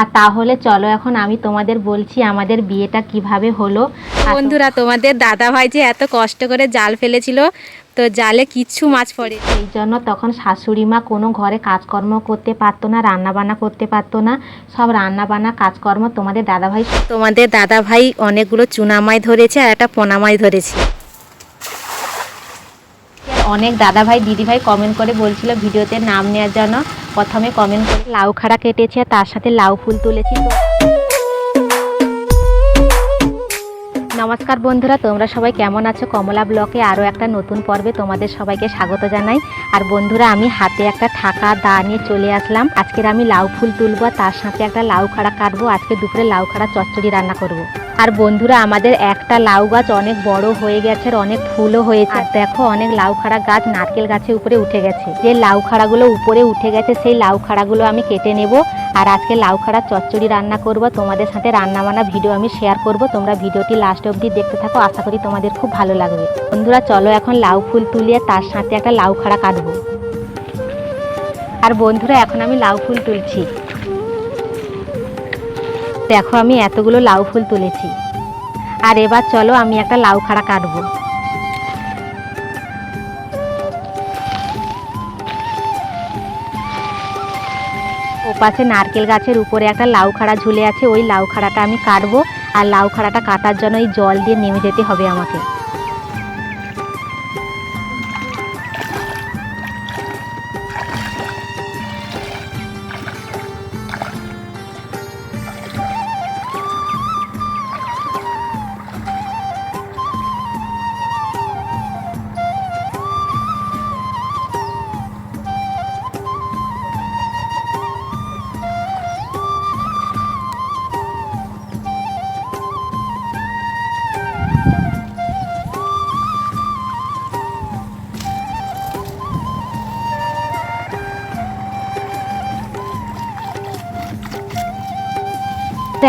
আর তাহলে চলো এখন আমি তোমাদের বলছি আমাদের বিয়েটা কীভাবে হলো। বন্ধুরা তোমাদের দাদা ভাই যে এত কষ্ট করে জাল ফেলেছিল তো জালে কিচ্ছু মাছ পড়ে সেই জন্য তখন শাশুড়ি মা কোনো ঘরে কাজকর্ম করতে পারতো না রান্না বান্না করতে পারতো না। সব রান্না বান্না কাজকর্ম তোমাদের দাদাভাই তোমাদের দাদা ভাই অনেকগুলো চুনামাই ধরেছে আর একটা পোনামাই ধরেছে। অনেক দাদাভাই, দিদিভাই কমেন্ট করে বলছিল ভিডিওতে নাম নেওয়ার জন্য। প্রথমে কমেন্ট করে লাউ খাড়া কেটেছে, তার সাথে লাউ ফুল তুলেছি। নমস্কার বন্ধুরা, তোমরা সবাই কেমন আছো? কমলা ব্লকে আরও একটা নতুন পর্বে তোমাদের সবাইকে স্বাগত জানাই। আর বন্ধুরা, আমি হাতে একটা ঠাকা দা নিয়ে চলে আসলাম। আজকের আমি লাউ ফুল তুলবো, তার সাথে একটা লাউ খাড়া কাটবো। আজকে দুপুরে লাউ খাড়া চচ্চড়ি রান্না করব। আর বন্ধুরা, আমাদের একটা লাউ গাছ অনেক বড় হয়ে গেছে, আর অনেক ফুলও হয়েছে। আর দেখো, অনেক লাউ খাড়া গাছ নারকেল গাছের উপরে উঠে গেছে। যে লাউ খাড়াগুলো উপরে উঠে গেছে, সেই লাউ খাড়াগুলো আমি কেটে নেব। আর আজকে লাউ খাড়া চচ্চড়ি রান্না করব, তোমাদের সাথে রান্না বান্না ভিডিও আমি শেয়ার করব। তোমরা ভিডিওটি লাস্ট অবধি দেখতে থাকো, আশা করি তোমাদের খুব ভালো লাগবে। বন্ধুরা, চলো এখন লাউ ফুল তুলিয়ে তার সাথে একটা লাউ খাড়া কাটবো। আর বন্ধুরা, এখন আমি লাউ ফুল তুলছি। দেখো আমি এতগুলো লাউ ফুল তুলেছি। আর এবার চলো আমি একটা লাউ খাড়া কাটবো। পাশে নারকেল গাছের উপরে একটা লাউ খাড়া ঝুলে আছে, ওই লাউ খাড়াটা আমি কাটবো। আর লাউ খাড়াটা কাটার জন্য ওই জল দিয়ে নেমে যেতে হবে আমাকে।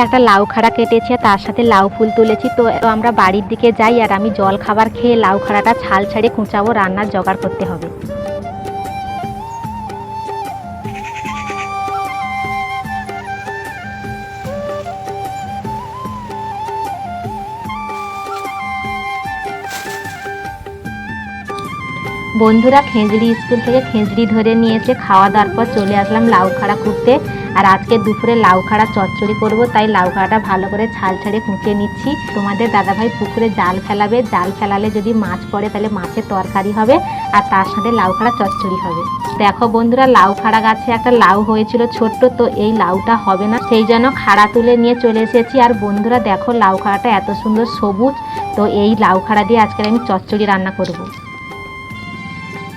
একটা লাউ খাড়া কেটেছে, তার সাথে লাউ ফুল তুলেছি। তো আমরা বাড়ির দিকে যাই আর আমি জল খাবার খেয়ে লাউ খাড়াটা ছাল ছাড়িয়ে কুঁচাবো, রান্নার জোগাড় করতে হবে। বন্ধুরা, খেজড়ি স্কুল থেকে খেজড়ি ধরে নিয়েছে খাওয়া দাওয়ার পর চলে আসলাম লাউ খাড়া কুটতে। আর আজকে দুপুরে লাউ খাড়া চচ্চড়ি করব, তাই লাউ খাড়াটা ভালো করে ছাল ছেড়ে কুচিয়ে নিচ্ছি। তোমাদের দাদাভাই পুকুরে জাল ফেলাবে, জাল ফেলালে যদি মাছ পড়ে তাহলে মাছের তরকারি হবে, আর তার সাথে লাউ খাড়া চচ্চড়ি হবে। দেখো বন্ধুরা, লাউ খাড়া গাছে একটা লাউ হয়েছিল ছোট্ট, তো এই লাউটা হবে না। সেই জন্য খাড়া তুলে নিয়ে চলে এসেছি। আর বন্ধুরা, দেখো লাউ খাড়াটা এত সুন্দর সবুজ, তো এই লাউ খাড়া দিয়ে আজকে আমি চচ্চড়ি রান্না করব।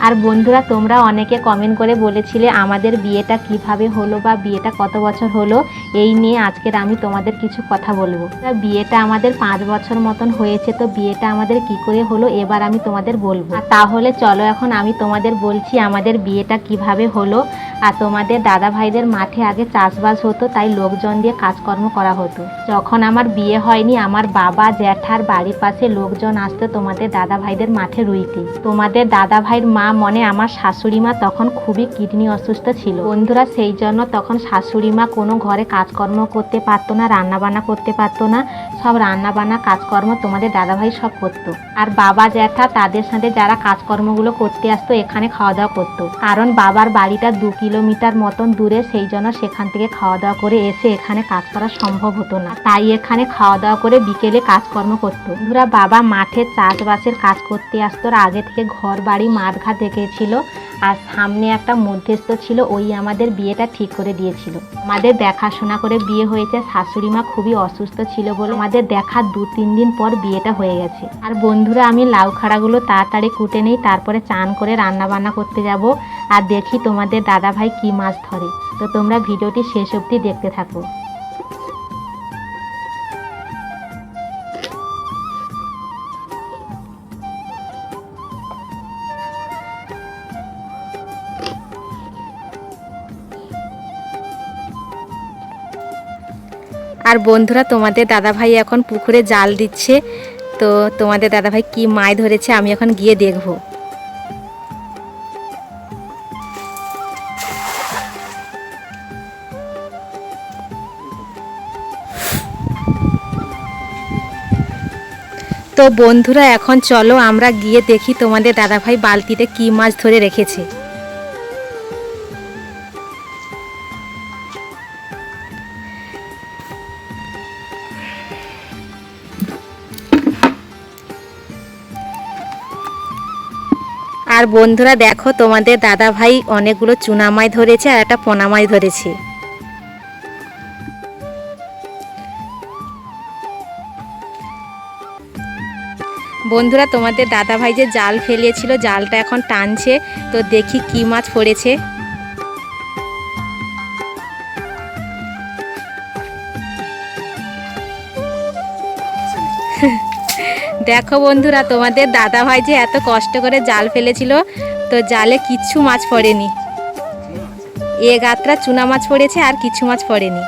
আর বন্ধুরা, তোমরা অনেকে কমেন্ট করে বলেছিলে আমাদের বিয়েটা কীভাবে হলো বা বিয়েটা কত বছর হলো, এই নিয়ে আজকের আমি তোমাদের কিছু কথা বলব। বিয়েটা আমাদের পাঁচ বছর মতন হয়েছে, তো বিয়েটা আমাদের কি করে হলো এবার আমি তোমাদের বলব। তাহলে চলো এখন আমি তোমাদের বলছি আমাদের বিয়েটা কীভাবে হলো আর তোমাদের দাদা ভাইদের মাঠে আগে চাষবাস হতো, তাই লোকজন দিয়ে কাজকর্ম করা হতো। যখন আমার বিয়ে হয়নি, আমার বাবা, জ্যাঠার বাড়ির পাশে লোকজন আসতো তোমাদের দাদা ভাইদের মাঠে রুইতে। তোমাদের দাদা ভাইয়ের মা মনে আমার শাশুড়ি মা তখন খুবই কিডনি অসুস্থ ছিল। বন্ধুরা, সেই জন্য তখন শাশুড়ি মা কোনো ঘরে কাজকর্ম করতে পারতো না রান্না বান্না করতে পারতো না, সব রান্না বান্না কাজকর্ম তোমাদের দাদাভাই সব করতো। আর বাবা, জ্যাঠা তাদের সাথে যারা কাজকর্মগুলো করতে আসতো, এখানে খাওয়া দাওয়া করতো। কারণ বাবার বাড়িটা দু কিলোমিটার মতন দূরে সেই জন্য সেখান থেকে খাওয়া দাওয়া করে এসে এখানে কাজ করা সম্ভব হতো না। তাই এখানে খাওয়া দাওয়া করে বিকেলে কাজকর্ম করতো। বন্ধুরা, বাবা মাঠে চাষবাসের কাজ করতে আসতো। আগে থেকে ঘর, বাড়ি মাঠ ঘাট দেখেছিল। আর সামনে একটা মধ্যস্থ ছিল। ওই আমাদের বিয়েটা ঠিক করে দিয়েছিল। আমাদের দেখাশোনা করে বিয়ে হয়েছে। শাশুড়ি মা খুবই অসুস্থ ছিল বলে আমাদের দেখার দু, তিন দিন পর বিয়েটা হয়ে গেছে। আর বন্ধুরা, আমি লাউ খাড়াগুলো তাড়াতাড়ি কুটে নেই। তারপরে চান করে রান্না বান্না করতে যাব। আর দেখি তোমাদের দাদা ভাই কী মাছ ধরে। তো তোমরা ভিডিওটি শেষ অবধি দেখতে থাকো। আর বন্ধুরা, তোমাদের দাদা ভাই এখন পুকুরে জাল দিচ্ছে। তো তোমাদের দাদা ভাই কি মাছ ধরেছে আমি এখন গিয়ে দেখব। তো বন্ধুরা, এখন চলো আমরা গিয়ে দেখি তোমাদের দাদাভাই বালতিতে কি মাছ ধরে রেখেছে। আর বন্ধুরা, দেখো তোমাদের দাদা ভাই অনেকগুলো চুনা মাছ ধরেছে আর একটা পোনা মাছ ধরেছে। বন্ধুরা, তোমাদের দাদা ভাই যে জাল ফেলিয়েছিল, জালটা এখন টানছে। তো দেখি কি মাছ পড়েছে। দেখো বন্ধুরা, তোমাদের দাদা ভাই যে এত কষ্ট করে জাল ফেলেছিল, তো জালে কিচ্ছু মাছ পড়েনি। এ গাত্রা চুনা মাছ পড়েছে, আর কিছু মাছ পড়েনি।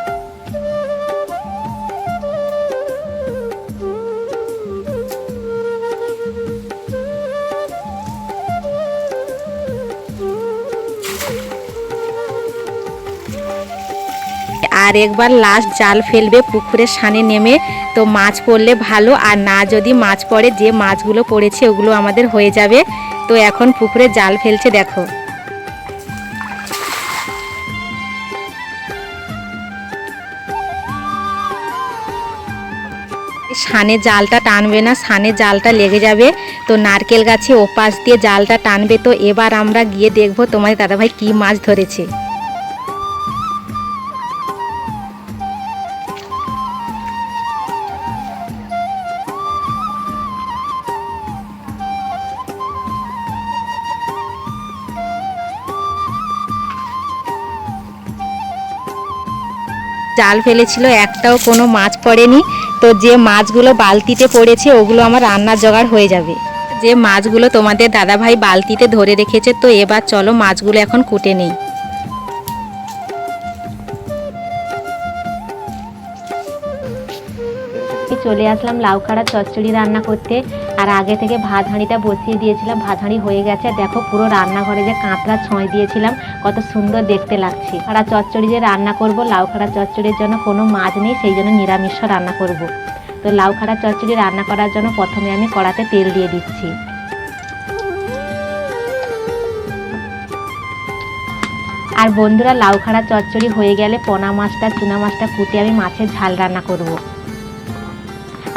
আর একবার লাস্ট জাল ফেলবে, পুকুরের সানে নেমে তো মাছ পড়লে ভালো, আর না যদি মাছ পড়ে, যে মাছগুলো পড়েছে ওগুলো আমাদের হয়ে যাবে। তো এখন পুকুরে জাল ফেলছে, দেখো। সানে জালটা টানবে না, সানে জালটা লেগে যাবে। তো নারকেল গাছে ওপাশ দিয়ে জালটা টানবে, তো এবার আমরা গিয়ে দেখব তোমার দাদাভাই কি মাছ ধরেছে। জাল ফেলেছিল, একটাও কোনো মাছ পড়েনি। তো যে মাছগুলো বালতিতে পড়েছে, ওগুলো আমার রান্নার জোগাড় হয়ে যাবে। যে মাছগুলো তোমাদের দাদাভাই বালতিতে ধরে রেখেছে, তো এবার চলো মাছগুলো এখন কুটে নেই। চলে আসলাম লাউ খাড়া চচ্চড়ি রান্না করতে। আর আগে থেকে ভাত হাঁড়িটা বসিয়ে দিয়েছিলাম ভাত হাঁড়ি হয়ে গেছে। দেখো পুরো রান্নাঘরে যে কাঁকড়া ছয় দিয়েছিলাম, কত সুন্দর দেখতে লাগছে। খাড়া চচ্চড়ি যে রান্না করব, লাউ খাড়া চচ্চড়ির জন্য কোনো মাছ নেই, সেই জন্য নিরামিষ রান্না করব। তো লাউ খাড়া চচ্চড়ি রান্না করার জন্য প্রথমে আমি কড়াতে তেল দিয়ে দিচ্ছি। আর বন্ধুরা, লাউ খাড়া চচ্চড়ি হয়ে গেলে পোনা মাছটা, চুনা মাছটা কুটে আমি মাছের ঝাল রান্না করব।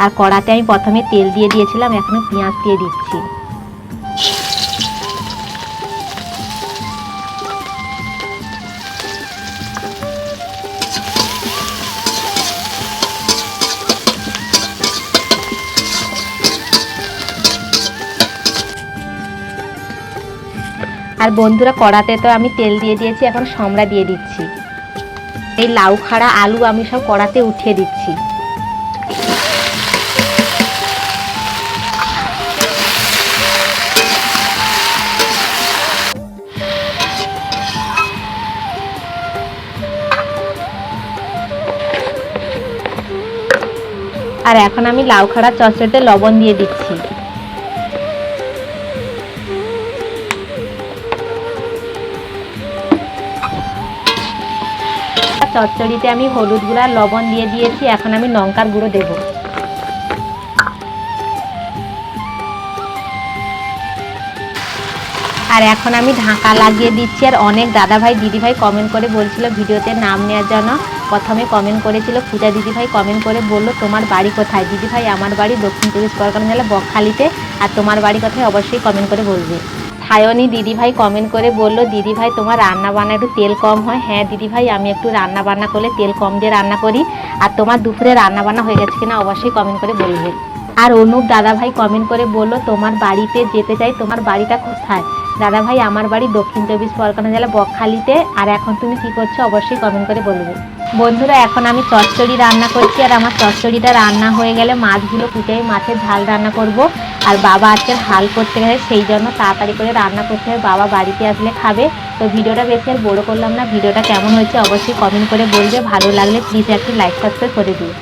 আর কড়াতে আমি প্রথমে তেল দিয়ে দিয়েছিলাম এখন পেঁয়াজ দিয়ে দিচ্ছি। আর বন্ধুরা, কড়াতে তো আমি তেল দিয়ে দিয়েছি, এখন সমড়া দিয়ে দিচ্ছি। এই লাউ খাড়া আলু আমি সব কড়াতে উঠিয়ে দিচ্ছি। আর এখন আমি লাউ খাড়া লবণ দিয়ে দিচ্ছি। চচ্চড়িতে আমি হলুদ গুঁড়া, লবণ দিয়ে দিয়েছি, এখন আমি লঙ্কার গুঁড়ো দেবো। আর এখন আমি ঢাকা লাগিয়ে দিচ্ছি, আর অনেক দাদা দাদাভাই, দিদিভাই কমেন্ট করে বলছিল ভিডিওতে নাম নেওয়ার জন্য। প্রথমে কমেন্ট করেছিল, পূজা দিদিভাই কমেন্ট করে বলল, তোমার বাড়ি কোথায়? দিদিভাই, আমার বাড়ি দক্ষিণ চব্বিশ পরগনা জেলা বকখালিতে, আর তোমার বাড়ি কোথায়? অবশ্যই কমেন্ট করে বলবে। সায়নী দিদিভাই কমেন্ট করে বলল, দিদিভাই, তোমার রান্না বান্না একটু তেল কম হয়। হ্যাঁ দিদিভাই, আমি একটু রান্না বান্না করলে তেল কম দিয়ে রান্না করি, আর তোমার দুপুরে রান্না বান্না হয়ে গেছে কিনা অবশ্যই কমেন্ট করে বলবে। আর অনুপ দাদাভাই কমেন্ট করে বলল, তোমার বাড়িতে যেতে চাই, তোমার বাড়িটা কোথায়? দাদাভাই, আমার বাড়ি দক্ষিণ চব্বিশ পরগনা জেলা বকখালিতে, আর এখন তুমি কি করছ? অবশ্যই কমেন্ট করে বলবে। বন্ধুরা, এখন আমি চচ্চড়ি রান্না করছি আর আমার চচ্চড়িটা রান্না হয়ে গেলে মাছগুলো কুটে মাছের ঝাল রান্না করব। আর বাবা আজকে হাল করতে গেছে, সেই জন্য তাড়াতাড়ি করে রান্না করতে হবে। বাবা বাড়িতে আসলে খাবে। তো ভিডিওটা বেশি আর বড়ো করলাম না। ভিডিওটা কেমন হয়েছে অবশ্যই কমেন্ট করে বলবে। ভালো লাগলে প্লিজ একটি লাইক সাবস্ক্রাইব করে দিও।